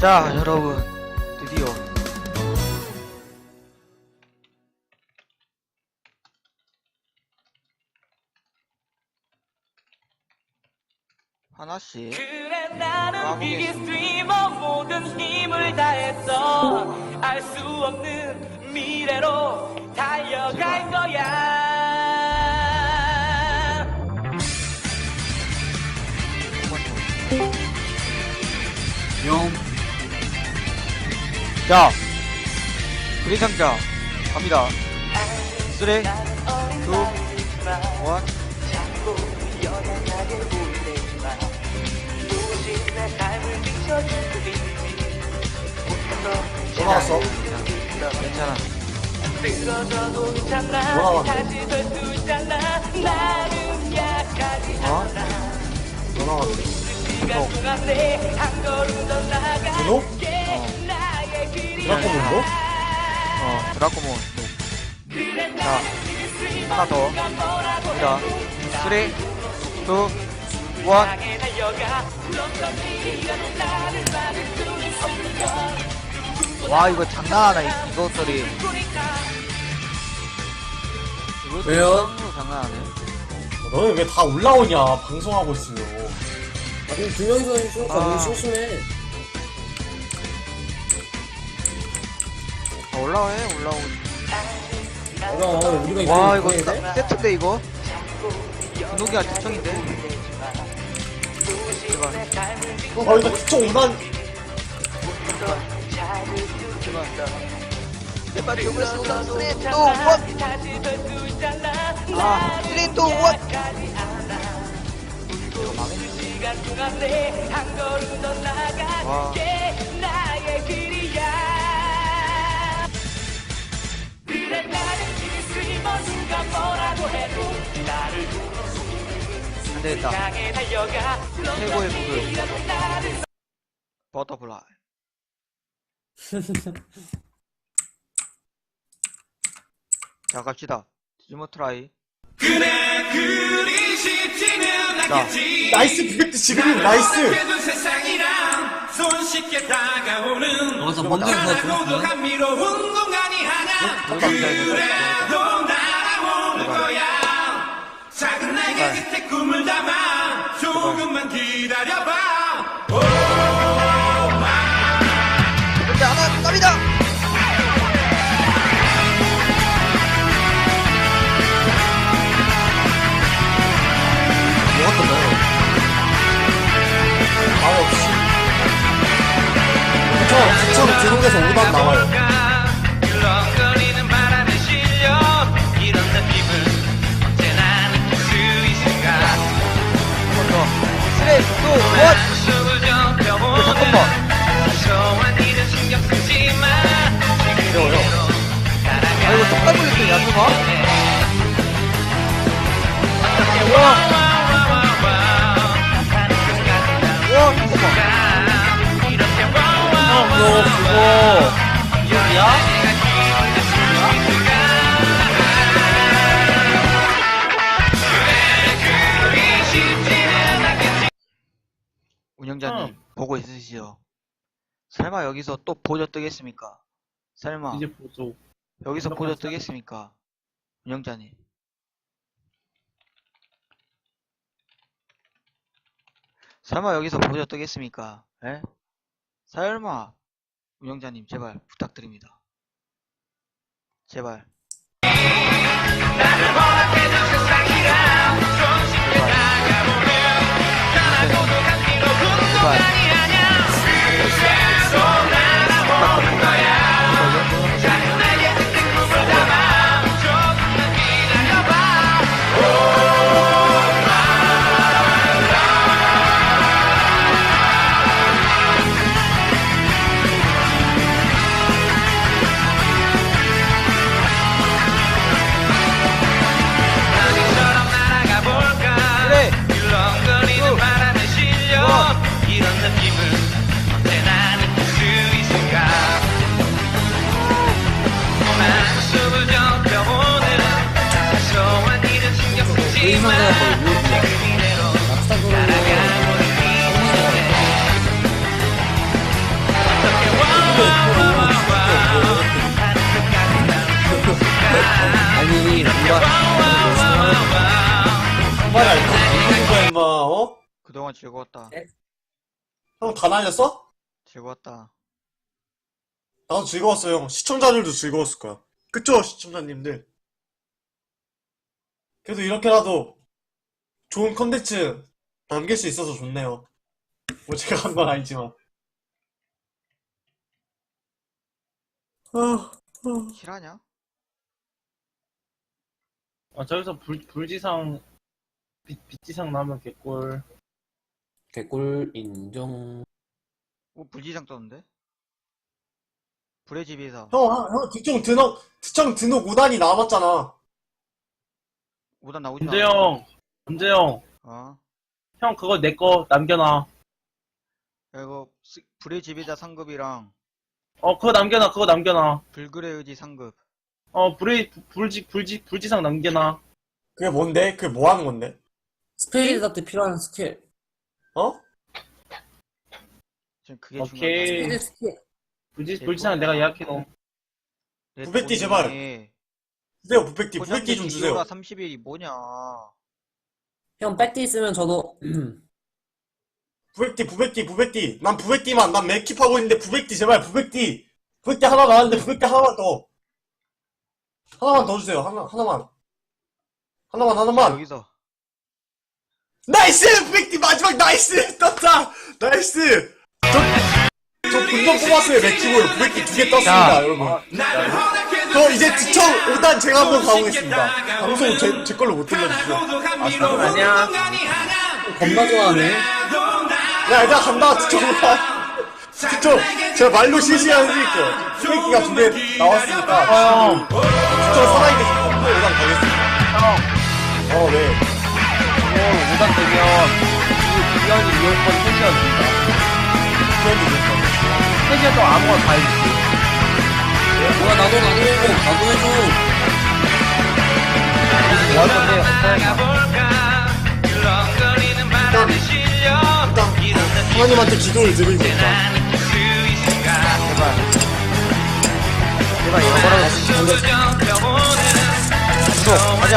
자, 여러분, 드디어. 하나씩 그래 나는. 비기 스트리머 모든 힘을 다했어. 알 수 없는 미래로 달려갈 거야. 용 자, 그린 상자 갑니다. 3, 2, 1. 자꾸 연약하게 보이지만 무엇이 내 삶을 비춰주고 있니 또 나왔어 괜찮아. 약하지 어? 나왔어 시 드라코몬도? 어, 드라코몬. 자, 하나 더. 갑니다. 3, 2, 1. 향해 달려가 그렇던 네가 나를 막을 수 없는 와, 이거 장난하나, 이- 이것들이. 왜요? 장난하네. 너는 왜 다 올라오냐 방송하고 있으면 아니 두 명이서 있으니까 아. 너무 심심해 올라와, 해, 올라오고. 어라 우리가 와, 이거 이거 이거 세- 세트인데, 이거? 분노기가 대청인데? 제발, 어 거기다 9.2만 제발, 저걸 쏘다, 3, 2, 1. 아, 3, 2, 1. 이거 망했네. 시간 동안 내한 걸음 더 와. 그래 나는 스트리머 누가 뭐라고 해도 나를 안 되겠다. 향해 달려가 최고의 곡을. 버터플라이. 자, 갑시다. 디지모 트라이. 그래 그리 쉽지는 자, 않겠지 나이스 빅트 지금 나이스 여기서 하나고도 들었어? 감 그래도 날아오는 거야. 작은 날개. 끝에 꿈을 담아 조금만 기다려봐. 근데 하나 갑니다! 뭐가 떠나 아 없이. 저 부천 드론에서 5단 나와요 3, 2, 1. 속을 좀 펴보면 잠깐만. 마 어려워요. 아, 이거 똑같이 걸렸어, 야수가? 우와! 우와, 잠깐만. 너 그거 있으시죠? 설마 여기서 또 보조 뜨겠습니까? 설마 이제 보조 여기서 보조 뜨겠습니까? 운영자님. 설마 여기서 보조 뜨겠습니까? 에? 설마 운영자님 제발 부탁드립니다. 제발. 제발. Shadow. 이상해. 그동안 즐거웠다. 네. 형, 다 날렸어? 즐거웠다. 나도 즐거웠어요. 시청자들도 즐거웠을 거야. 그쵸, 시청자님들? 그래도 이렇게라도 좋은 컨텐츠 남길 수 있어서 좋네요 뭐 제가 한 건 아니지만 아, 실화냐? 아, 저기서 불, 불지상, 빛, 빛지상 나오면 개꿀. 개꿀 인정. 오, 불지상 떴는데? 불의 집에서 형, 형, 형 특정 등록 특정 등록 5단이 남았잖아 5단 나오지 문재 형, 문재 형, 어? 형 그거 내 거 남겨놔. 야, 이거 스- 불의 지배자 상급이랑 어, 그거 남겨놔, 그거 남겨놔. 불굴의 의지 상급. 어, 불의, 불지, 불지, 불지상 남겨놔. 그게 뭔데? 그게 뭐 하는 건데? 스페이드 때 필요한 스킬. 어? 지금 그게 오케이. 중요한 스킬. 불지, 네, 불지상. 내가 예약해놓은. 내 부백띠 돈이 제발. 주세요 부백띠 부백띠 좀 주세요. 30일이 뭐냐? 형 백디 있으면 저도 부백띠 부백띠 부백띠 난 부백띠만 난 맥킵하고 있는데 부백띠 제발 부백띠 부백띠 하나 나왔는데 부백띠 하나만 더. 하나만 더 주세요. 하나 하나만. 하나만 하나만. 여기서. 나이스! 부백띠 마지막 나이스! 떴다! 나이스! 저 저 분명 뽑았어요 맥킵으로. 부백띠 두 개 떴습니다 여러분. 나를 허락해 저 이제 지청 5단 제가 한번 가보겠습니다 방송 제, 제 걸로 못 들려주세요 아니야. 겁나 좋아하네. 야 일단 간다 지청 5단 지청 제가 말로 실시간 해드릴게요 부백띠가 두개 나왔으니까 어, 형, 저 살아있겠습니다. 또 오단 가겠습니다. 형, 어, 왜? 이거 5단 되면, 그 기현이 이용권 3시간 준다. 그런지 모르겠어. 3시간 동안 아무거나 다 해줄게. 뭐야 나도 나도 나도 해줘. 뭐 할 건데, 어떤 일단, 하나님한테 기도를 드리고 있다. 제발 이거라도 구독 하자.